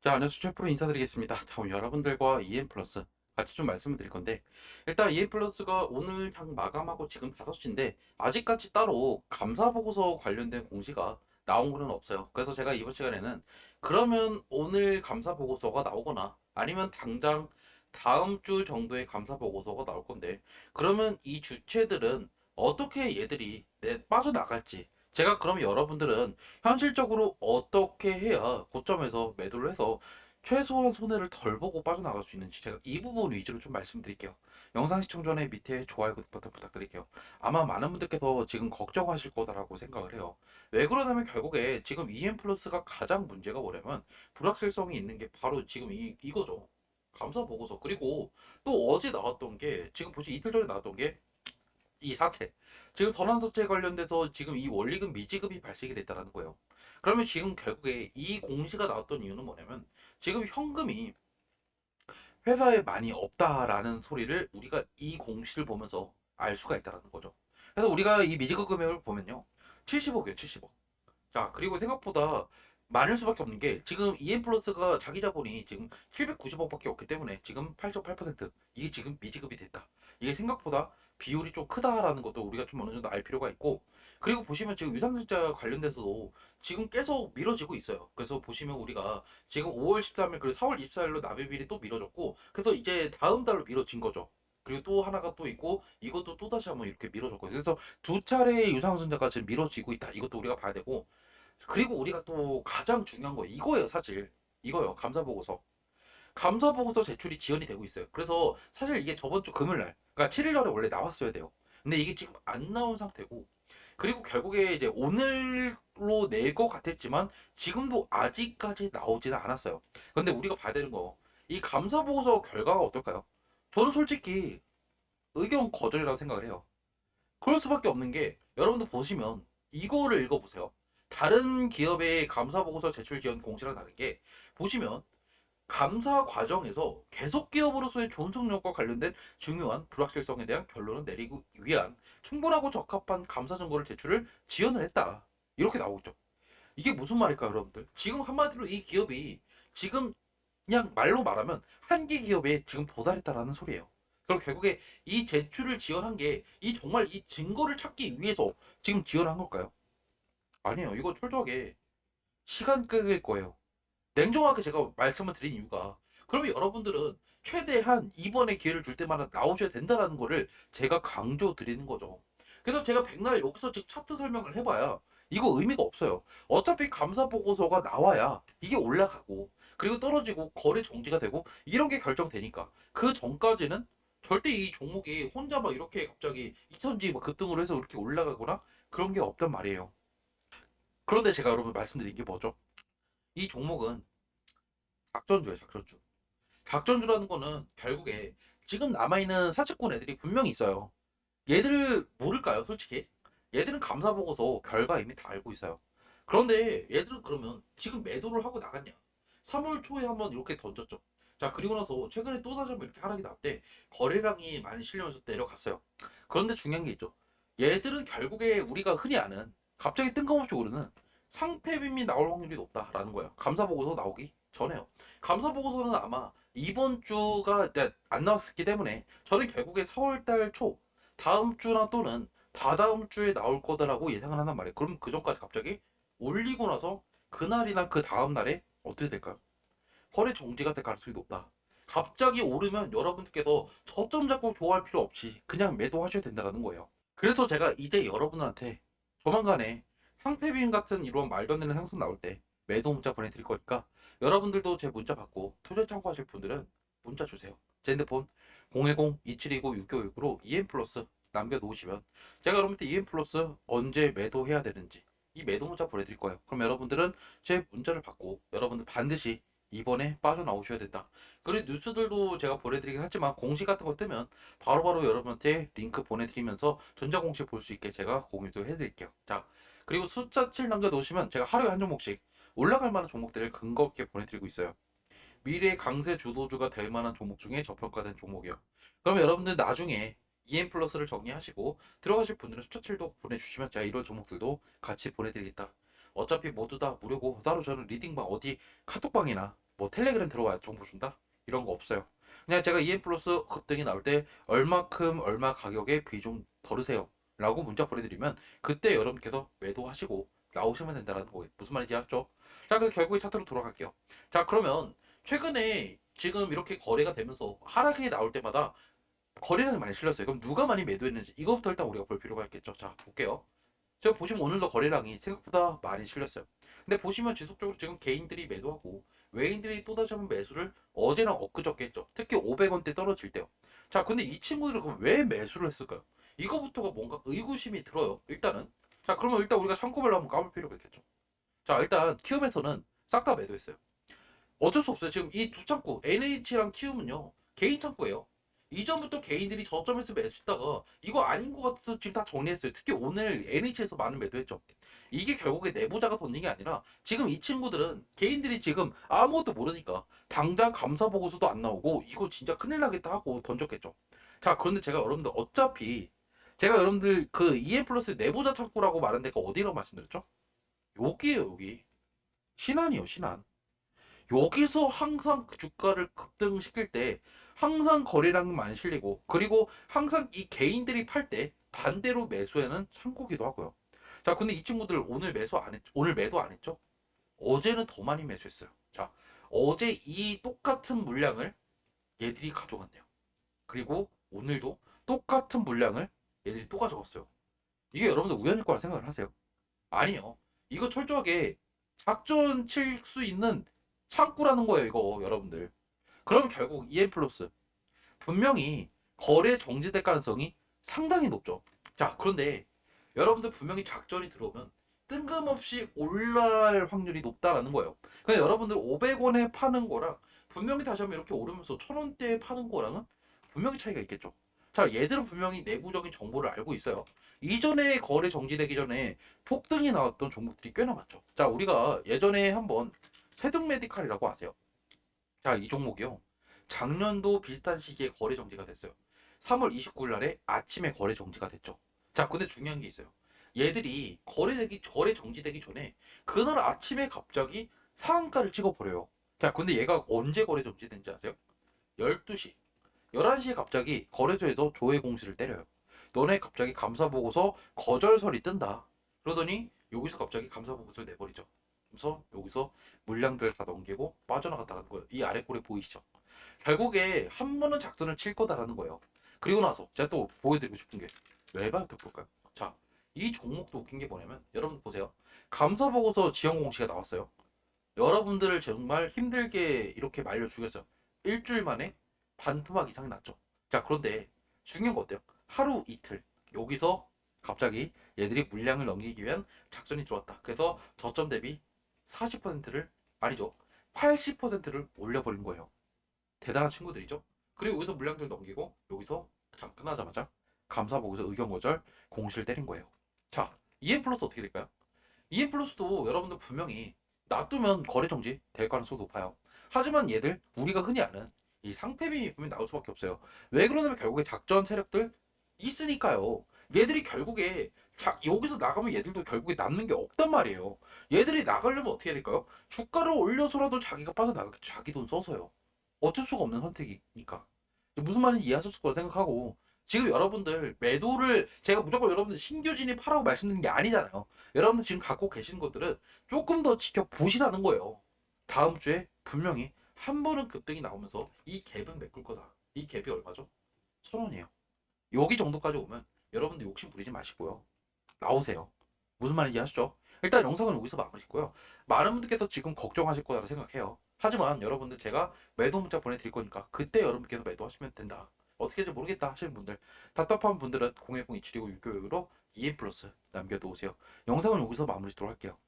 자, 안녕하세요. 최프로 인사드리겠습니다. 자, 오늘 여러분들과 EM 플러스 같이 좀 말씀을 드릴 건데, 일단 EM 플러스가 오늘 장 마감하고 지금 5시인데, 아직까지 따로 감사 보고서 관련된 공시가 나온 거는 없어요. 그래서 제가 이번 시간에는 그러면 오늘 감사 보고서가 나오거나 아니면 당장 다음 주 정도의 감사 보고서가 나올 건데, 그러면 이 주체들은 어떻게 얘들이 내 빠져나갈지, 제가 그럼 여러분들은 현실적으로 어떻게 해야 고점에서 매도를 해서 최소한 손해를 덜 보고 빠져나갈 수 있는지 제가 이 부분 위주로 좀 말씀드릴게요. 영상 시청 전에 밑에 좋아요, 버튼 부탁드릴게요. 아마 많은 분들께서 지금 걱정하실 거다라고 생각을 해요. 왜 그러냐면 결국에 지금 EM 플러스가 가장 문제가 뭐냐면 불확실성이 있는 게 바로 지금 이, 이거죠. 감사 보고서. 그리고 또 어제 나왔던 게 지금 보시 이틀 전에 나왔던 게 이 사채. 지금 선환사채 관련돼서 지금 이 원리금 미지급이 발생이 됐다라는 거예요. 그러면 지금 결국에 이 공시가 나왔던 이유는 뭐냐면 지금 현금이 회사에 많이 없다라는 소리를 우리가 이 공시를 보면서 알 수가 있다라는 거죠. 그래서 우리가 이 미지급 금액을 보면요. 70억이에요, 70억. 자, 그리고 생각보다 많을 수밖에 없는 게 지금 EM 플러스가 자기 자본이 지금 790억밖에 없기 때문에 지금 8.8% 이게 지금 미지급이 됐다. 이게 생각보다 비율이 좀 크다라는 것도 우리가 좀 어느 정도 알 필요가 있고 그리고 보시면 지금 유상증자 관련돼서도 지금 계속 미뤄지고 있어요. 그래서 보시면 우리가 지금 5월 13일 그리고 4월 24일로 납입일이 또 미뤄졌고 그래서 이제 다음 달로 미뤄진 거죠. 그리고 또 하나가 또 있고 이것도 또 다시 한번 이렇게 미뤄졌거든요. 그래서 두 차례의 유상증자가 지금 미뤄지고 있다. 이것도 우리가 봐야 되고 그리고 우리가 또 가장 중요한 거 이거예요, 사실. 이거요. 감사 보고서. 감사 보고서 제출이 지연이 되고 있어요. 그래서 사실 이게 저번 주 금요일 날, 그러니까 7일 전에 원래 나왔어야 돼요. 근데 이게 지금 안 나온 상태고, 그리고 결국에 이제 오늘로 낼 것 같았지만 지금도 아직까지 나오지는 않았어요. 근데 우리가 봐야 되는 거, 이 감사 보고서 결과가 어떨까요? 저는 솔직히 의견 거절이라고 생각을 해요. 그럴 수밖에 없는 게 여러분들 보시면 이거를 읽어보세요. 다른 기업의 감사 보고서 제출 지연 공시랑 다른 게 보시면 감사 과정에서 계속 기업으로서의 존속력과 관련된 중요한 불확실성에 대한 결론을 내리기 위한 충분하고 적합한 감사 증거를 제출을 지연을 했다. 이렇게 나오고 있죠. 이게 무슨 말일까요, 여러분들? 지금 한마디로 이 기업이 지금 그냥 말로 말하면 한계 기업에 지금 도달했다라는 소리예요. 그럼 결국에 이 제출을 지연한 게 이 정말 이 증거를 찾기 위해서 지금 지연한 걸까요? 아니에요. 이거 철저하게 시간 끌릴 거예요. 냉정하게 제가 말씀을 드린 이유가 그러면 여러분들은 최대한 이번에 기회를 줄 때마다 나오셔야 된다라는 거를 제가 강조 드리는 거죠. 그래서 제가 백날 여기서 지금 차트 설명을 해봐야 이거 의미가 없어요. 어차피 감사 보고서가 나와야 이게 올라가고 그리고 떨어지고 거래 정지가 되고 이런 게 결정되니까 그 전까지는 절대 이 종목이 혼자 막 이렇게 갑자기 2천지 막 급등을 해서 이렇게 올라가거나 그런 게 없단 말이에요. 그런데 제가 여러분 말씀드린 게 뭐죠? 이 종목은 작전주예요, 작전주. 작전주라는 거는 결국에 지금 남아있는 사채꾼 애들이 분명히 있어요. 얘들 모를까요, 솔직히? 얘들은 감사 보고서 결과 이미 다 알고 있어요. 그런데 얘들은 그러면 지금 매도를 하고 나갔냐? 3월 초에 한번 이렇게 던졌죠. 자, 그리고 나서 최근에 또 다시 한번 이렇게 하락이 났대. 거래량이 많이 실려면서 내려갔어요. 그런데 중요한 게 있죠. 얘들은 결국에 우리가 흔히 아는 갑자기 뜬금없이 오르는 상패빔이 나올 확률이 높다라는 거예요. 감사 보고서 나오기 전에요. 감사 보고서는 아마 이번 주가 네, 안 나왔기 때문에 저는 결국에 4월달 초 다음 주나 또는 다다음 주에 나올 거다라고 예상을 한단 말이에요. 그럼 그 전까지 갑자기 올리고 나서 그날이나 그 다음 날에 어떻게 될까요? 거래 정지가 될 가능성이 높다. 갑자기 오르면 여러분들께서 저점 잡고 좋아할 필요 없이 그냥 매도하셔야 된다는 거예요. 그래서 제가 이제 여러분한테 조만간에 상패빔 같은 이런 말도 안 되는 상승 나올 때 매도 문자 보내드릴 거니까 여러분들도 제 문자 받고 투자 참고하실 분들은 문자 주세요. 제 핸드폰 010-2729-6969로 EM 플러스 남겨놓으시면 제가 여러분한테 EM 플러스 언제 매도해야 되는지 이 매도 문자 보내드릴 거예요. 그럼 여러분들은 제 문자를 받고 여러분들 반드시 이번에 빠져나오셔야 된다. 그리고 뉴스들도 제가 보내드리긴 하지만 공시 같은 거 뜨면 바로바로 여러분한테 링크 보내드리면서 전자공시 볼 수 있게 제가 공유도 해드릴게요. 자, 그리고 숫자 7 남겨놓으시면 제가 하루에 한 종목씩 올라갈 만한 종목들을 근거 없게 보내드리고 있어요. 미래 강세 주도주가 될 만한 종목 중에 저평가된 종목이요. 그러면 여러분들 나중에 EM 플러스를 정리하시고 들어가실 분들은 숫자 7도 보내주시면 제가 이런 종목들도 같이 보내드리겠다. 어차피 모두 다 무료고 따로 저는 리딩방 어디 카톡방이나 뭐 텔레그램 들어와야 정보 준다 이런 거 없어요. 그냥 제가 EM 플러스 급등이 나올 때 얼마큼 얼마 가격에 비중 덜으세요 라고 문자 보내드리면 그때 여러분께서 매도하시고 나오시면 된다는 거예요. 무슨 말인지 알죠? 자 그래서 결국에 차트로 돌아갈게요. 자 그러면 최근에 지금 이렇게 거래가 되면서 하락이 나올 때마다 거래량이 많이 실렸어요. 그럼 누가 많이 매도했는지 이것부터 일단 우리가 볼 필요가 있겠죠. 자 볼게요. 제가 보시면 오늘도 거래량이 생각보다 많이 실렸어요. 근데 보시면 지속적으로 지금 개인들이 매도하고 외인들이 또다시 한번 매수를 어제랑 엊그저께 했죠. 특히 500원대 떨어질 때요. 자, 근데 이 친구들은 그럼 왜 매수를 했을까요? 이거부터가 뭔가 의구심이 들어요. 일단은. 자, 그러면 일단 우리가 창구별로 한번 까볼 필요가 있겠죠. 자, 일단 키움에서는 싹 다 매도했어요. 어쩔 수 없어요. 지금 이 두 창구, NH랑 키움은요, 개인 창구예요. 이전부터 개인들이 저점에서 매수했다가 이거 아닌 것 같아서 지금 다 정리했어요. 특히 오늘 NH에서 많은 매도했죠. 이게 결국에 내부자가 던진 게 아니라 지금 이 친구들은 개인들이 지금 아무것도 모르니까 당장 감사 보고서도 안 나오고 이거 진짜 큰일 나겠다 하고 던졌겠죠. 자, 그런데 제가 여러분들 어차피 제가 여러분들 그 EM 플러스 내부자 창구라고 말한 데가 어디라고 말씀드렸죠? 여기에요, 여기. 신한이요, 신한. 여기서 항상 그 주가를 급등시킬 때 항상 거래량이 많이 실리고 그리고 항상 이 개인들이 팔 때 반대로 매수에는 창구기도 하고요. 자, 근데 이 친구들 오늘 매수 안 했죠? 오늘 매도 안 했죠? 어제는 더 많이 매수했어요. 자, 어제 이 똑같은 물량을 얘들이 가져간대요. 그리고 오늘도 똑같은 물량을 얘들이 또 가져갔어요. 이게 여러분들 우연일 거라 생각을 하세요? 아니요. 이거 철저하게 작전 칠 수 있는 창구라는 거예요, 이거 여러분들. 그럼 결국 EM 플러스 분명히 거래 정지될 가능성이 상당히 높죠. 자, 그런데 여러분들 분명히 작전이 들어오면 뜬금없이 올라갈 확률이 높다라는 거예요. 그냥 여러분들 500원에 파는 거랑 분명히 다시 한번 이렇게 오르면서 1000원대에 파는 거랑은 분명히 차이가 있겠죠. 자, 얘들은 분명히 내부적인 정보를 알고 있어요. 이전에 거래 정지되기 전에 폭등이 나왔던 종목들이 꽤나 많죠. 자, 우리가 예전에 한번 세등 메디칼이라고 아세요? 자, 이 종목이요. 작년도 비슷한 시기에 거래 정지가 됐어요. 3월 29일 날에 아침에 거래 정지가 됐죠. 자, 근데 중요한 게 있어요. 얘들이 거래되기 거래 정지되기 전에 그날 아침에 갑자기 상한가를 찍어버려요. 자, 근데 얘가 언제 거래 정지된지 아세요? 12시. 11시에 갑자기 거래소에서 조회 공시를 때려요. 너네 갑자기 감사 보고서 거절설이 뜬다. 그러더니 여기서 갑자기 감사 보고서를 내버리죠. 그래서 여기서 물량들 다 넘기고 빠져나갔다는 거예요. 이 아래 꼴에 보이시죠? 결국에 한 번은 작전을 칠 거다라는 거예요. 그리고 나서 제가 또 보여드리고 싶은 게 외발표 볼까요? 자, 이 종목도 웃긴 게 뭐냐면 여러분 보세요. 감사 보고서 지원 공시가 나왔어요. 여러분들을 정말 힘들게 이렇게 말려 죽였어요. 일주일 만에 반토막 이상이 났죠. 자, 그런데 중요한 거 어때요? 하루 이틀 여기서 갑자기 얘들이 물량을 넘기기 위한 작전이 들어왔다. 그래서 저점 대비 40%를 아니죠. 80%를 올려버린 거예요. 대단한 친구들이죠. 그리고 여기서 물량들 넘기고 여기서 장 끝나자마자 감사 보고서 의견 거절 공시를 때린 거예요. 자, EM 플러스 어떻게 될까요? EM 플러스도 여러분들 분명히 놔두면 거래 정지 될 가능성이 높아요. 하지만 얘들 우리가 흔히 아는 이 상패빔이 분명히 나올 수밖에 없어요. 왜 그러냐면 결국에 작전 세력들 있으니까요. 얘들이 결국에 자, 여기서 나가면 얘들도 결국에 남는 게 없단 말이에요. 얘들이 나가려면 어떻게 해야 될까요? 주가를 올려서라도 자기가 빠져나가겠죠. 자기 돈 써서요. 어쩔 수가 없는 선택이니까. 무슨 말인지 이해하실 거라 생각하고 지금 여러분들 매도를 제가 무조건 여러분들 신규 진입하라고 말씀드리는 게 아니잖아요. 여러분들 지금 갖고 계시는 것들은 조금 더 지켜보시라는 거예요. 다음 주에 분명히 한 번은 급등이 나오면서 이 갭은 메꿀 거다. 이 갭이 얼마죠? 천 원이에요. 여기 정도까지 오면 여러분들 욕심 부리지 마시고요. 나오세요. 무슨 말인지 아시죠? 일단 영상은 여기서 마무리 짓고요. 많은 분들께서 지금 걱정하실 거라고 생각해요. 하지만 여러분들 제가 매도 문자 보내드릴 거니까 그때 여러분께서 매도하시면 된다. 어떻게 될지 모르겠다 하시는 분들 답답한 분들은 010-2729-696으로 EM 플러스 남겨놓으세요. 영상은 여기서 마무리 짓도록 할게요.